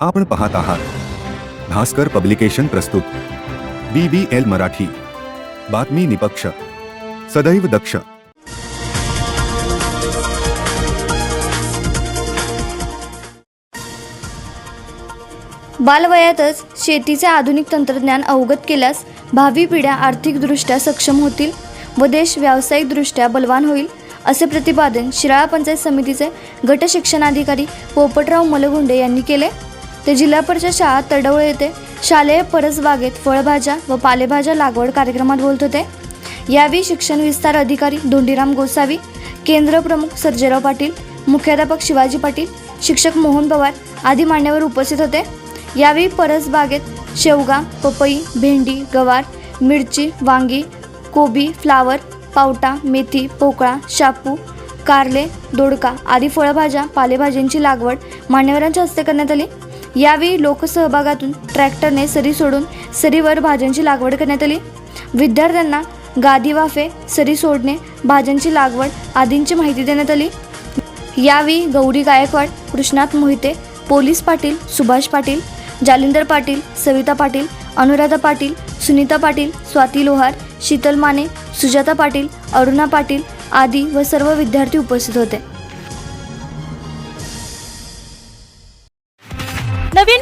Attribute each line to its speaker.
Speaker 1: आपण पाहत आहात. भास्कर पब्लिकेशन प्रस्तुत. B B L Marathi. बातमी निपक्ष. सदैव दक्ष.
Speaker 2: बालवयातच शेतीचे आधुनिक तंत्रज्ञान अवगत केल्यास भावी पिढ्या आर्थिकदृष्ट्या सक्षम होतील व देश व्यावसायिकदृष्ट्या बलवान होईल असे प्रतिपादन शिराळा पंचायत समितीचे गट शिक्षणाधिकारी पोपटराव मलगुंडे यांनी केले. ते जिल्हा परिषद शाळा तडवळे येथे शालेय परसबागेत फळभाज्या व पालेभाज्या लागवड कार्यक्रमात बोलत होते. यावेळी शिक्षण विस्तार अधिकारी धोंडीराम गोसावी केंद्र प्रमुख सर्जेराव पाटील मुख्याध्यापक शिवाजी पाटील शिक्षक मोहन पवार आदी मान्यवर उपस्थित होते. यावेळी परसबागेत शेवगा पपई भेंडी गवार मिरची वांगी कोबी फ्लावर पावटा मेथी पोकळा शापू कारले दोडका आदी फळभाज्या पालेभाज्यांची लागवड मान्यवरांच्या हस्ते करण्यात आली. यावेळी लोकसहभागातून ट्रॅक्टरने सरी सोडून सरीवर भाज्यांची लागवड करण्यात आली. विद्यार्थ्यांना गादी वाफे सरी सोडणे भाज्यांची लागवड आदींची माहिती देण्यात आली. यावेळी गौरी गायकवाड कृष्णात मोहिते पोलीस पाटील सुभाष पाटील जालिंदर पाटील सविता पाटील अनुराधा पाटील सुनीता पाटील स्वाती लोहार शीतल माने सुजाता पाटील अरुणा पाटील आदी व सर्व विद्यार्थी उपस्थित होते.